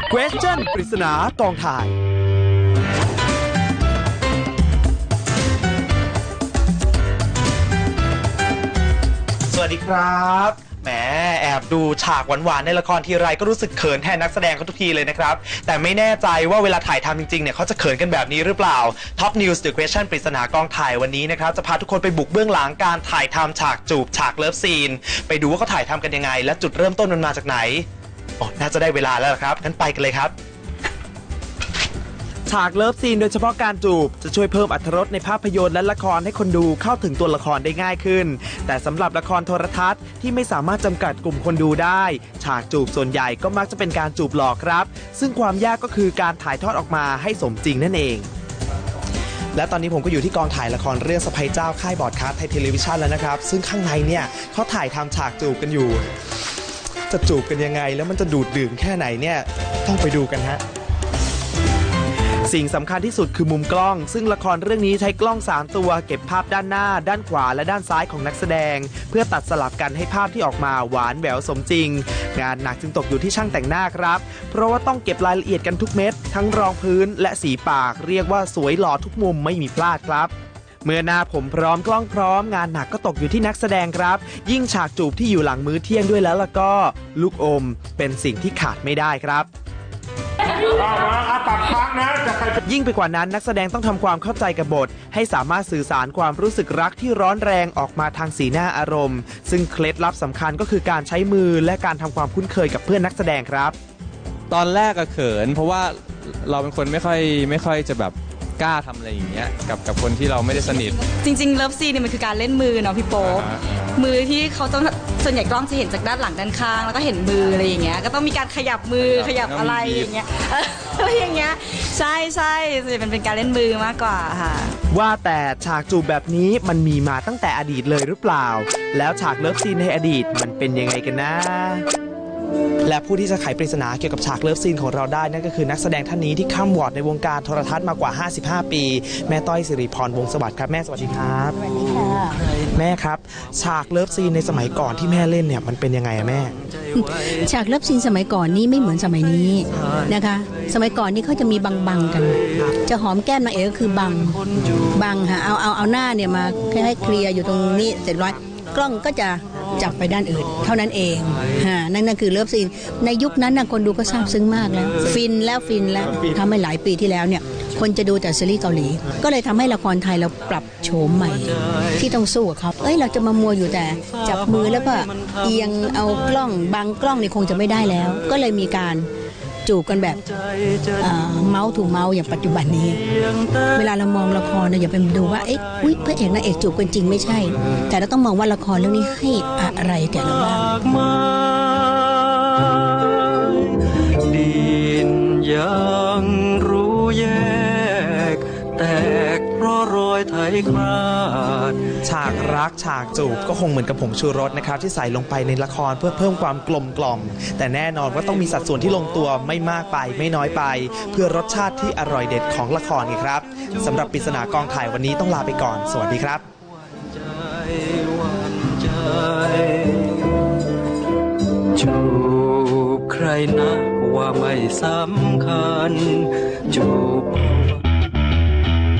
The Question ปริศนากองถ่าย สวัสดีครับ แหมแอบดูฉากหวานๆในละครทีไรก็รู้สึกเขินแทนนักแสดงเขาทุกทีเลยนะครับ แต่ไม่แน่ใจว่าเวลาถ่ายทำจริงๆเนี่ยเขาจะเขินกันแบบนี้หรือเปล่า Top News The Question ปริศนากองถ่ายวันนี้นะครับ จะพาทุกคนไปบุกเบื้องหลังการถ่ายทำฉากจูบฉากเลิฟซีน ไปดูว่าเขาถ่ายทำกันยังไง และจุดเริ่มต้นมันมาจากไหน อ๋อน่าจะได้เวลาแล้วล่ะครับงั้นไปกันเลยครับ ฉากเลิฟซีนโดยเฉพาะการจูบ จะช่วยเพิ่มอรรถรสในภาพยนตร์และละครให้คนดูเข้าถึงตัวละครได้ง่ายขึ้น แต่สำหรับละครโทรทัศน์ที่ไม่สามารถจำกัดกลุ่มคนดูได้ ฉากจูบส่วนใหญ่ก็มักจะเป็นการจูบหลอกครับ ซึ่งความยากก็คือการถ่ายทอดออกมาให้สมจริงนั่นเอง และตอนนี้ผมก็อยู่ที่กองถ่ายละครเรื่องสะพายเจ้าค่ายบอร์ดคาสต์ไทยเทเลวิชันแล้วนะครับ ซึ่งข้างในเนี่ยเขาถ่ายทำฉากจูบกันอยู่ จะจูบกันยังไง แล้วมันจะดูดดื่มแค่ไหนเนี่ยต้องไปดูกันฮะสิ่งสำคัญที่สุดคือมุมกล้อง ซึ่งละครเรื่องนี้ใช้กล้อง 3 ตัว เก็บภาพด้านหน้า ด้านขวาและด้านซ้ายของนักแสดง เพื่อตัดสลับกันให้ภาพที่ออกมาหวานแหววสมจริง งานหนักจึงตกอยู่ที่ช่างแต่งหน้าครับ เพราะว่าต้องเก็บรายละเอียดกันทุกเม็ดทั้งรองพื้นและสีปาก เรียกว่าสวยหล่อทุกมุมไม่มีพลาดครับ เมื่อหน้าผมพร้อมกล้องพร้อม งานหนักก็ตกอยู่ที่นักแสดงครับ ยิ่งฉากจูบที่อยู่หลังมื้อเที่ยงด้วยแล้วล่ะก็ ลูกอมเป็นสิ่งที่ขาดไม่ได้ครับ เอามาอาตัดค้างนะจะใครยิ่งไปกว่านั้นนักแสดงต้องทำความเข้าใจกับบท ให้สามารถสื่อสารความรู้สึกรักที่ร้อนแรงออกมาทางสีหน้าอารมณ์ ซึ่งเคล็ดลับสำคัญก็คือการใช้มือและการทำความคุ้นเคยกับเพื่อนนักแสดงครับ ตอนแรกก็เขิน เพราะว่าเราเป็นคนไม่ค่อยไม่ค่อยจะแบบ กล้าทำอะไรอย่างเงี้ยกับกับคนที่เราไม่ได้สนิท จริงๆเลิฟซีนเนี่ยมันคือการเล่นมือเนาะพี่โป๊ปอ่ามือที่เขาต้องส่วนใหญ่กล้องจะเห็นจากด้านหลังด้านข้าง แล้วก็เห็นมืออะไรอย่างเงี้ยก็ต้องมีการขยับมือขยับอะไรอย่างเงี้ยเอออะไรอย่างเงี้ยใช่ใช่ส่วนใหญ่มันเป็นการเล่นมือมากกว่าค่ะ ว่าแต่ฉากจูบแบบนี้มันมีมาตั้งแต่อดีตเลยหรือเปล่า แล้วฉากเลิฟซีนในอดีตมันเป็นยังไงกันนะ และผู้ที่จะไขปริศนาเกี่ยวกับฉากเลิฟซีนของเราได้นั่นก็คือนักแสดงท่านนี้ที่ข้ามวอร์ดในวงการโทรทัศน์มากว่า 55 ปี แม่ต้อยสิริพรวงสวัสดิ์ครับแม่สวัสดีครับแม่ครับ ฉากเลิฟซีนในสมัยก่อนที่แม่เล่นเนี่ยมันเป็นยังไงอะแม่ ฉากเลิฟซีนสมัยก่อนนี้ไม่เหมือนสมัยนี้นะคะ สมัยก่อนนี่เขาจะมีบังๆกัน จะหอมแก้มนางเอกก็คือบังบังค่ะเอาเอาเอาหน้าเนี่ยมาให้เคลียร์อยู่ตรงนี้เสร็จร้อยกล้องก็จะ จับไปด้านอื่น เท่านั้นเองฮะนั่นนั่นคือเลิฟซีน ในยุคนั้นนะคนดูก็ซาบซึ้งมากแล้ว ฟินแล้วฟินแล้วทำให้หลายปีที่แล้วเนี่ยคนจะดูแต่ซีรีส์เกาหลี ก็เลยทำให้ละครไทยเราปรับโฉมใหม่ ที่ต้องสู้กับเขาเอ้ยเราจะมามัวอยู่แต่จับมือแล้วก็เอียงเอากล้องบางกล้องนี่คงจะไม่ได้แล้ว ก็เลยมีการ จูบกันแบบเมาส์ถูเมาส์อย่างปัจจุบันนี้ เวลาเรามองละครเนี่ยอย่าไปดูว่าเอ๊ะอุ้ยพระเอกนางเอกจูบกันจริงไม่ใช่ แต่เราต้องมองว่าละครเรื่องนี้ให้อะไรแก่เราบ้างดินยัง ราะรอยคราด ฉากรักฉากจูบก็คงเหมือนกับผงชูรสนะครับ ที่ใส่ลงไปในละครเพื่อเพิ่มความกลมกล่อม แต่แน่นอนว่าต้องมีสัดส่วนที่ลงตัวไม่มากไปไม่น้อยไป เพื่อรสชาติที่อร่อยเด็ดของละครไงครับสำหรับปริศนากองถ่ายวันนี้ต้องลาไปก่อน สวัสดีครับจูบใครนะว่าไม่สำคัญจูบ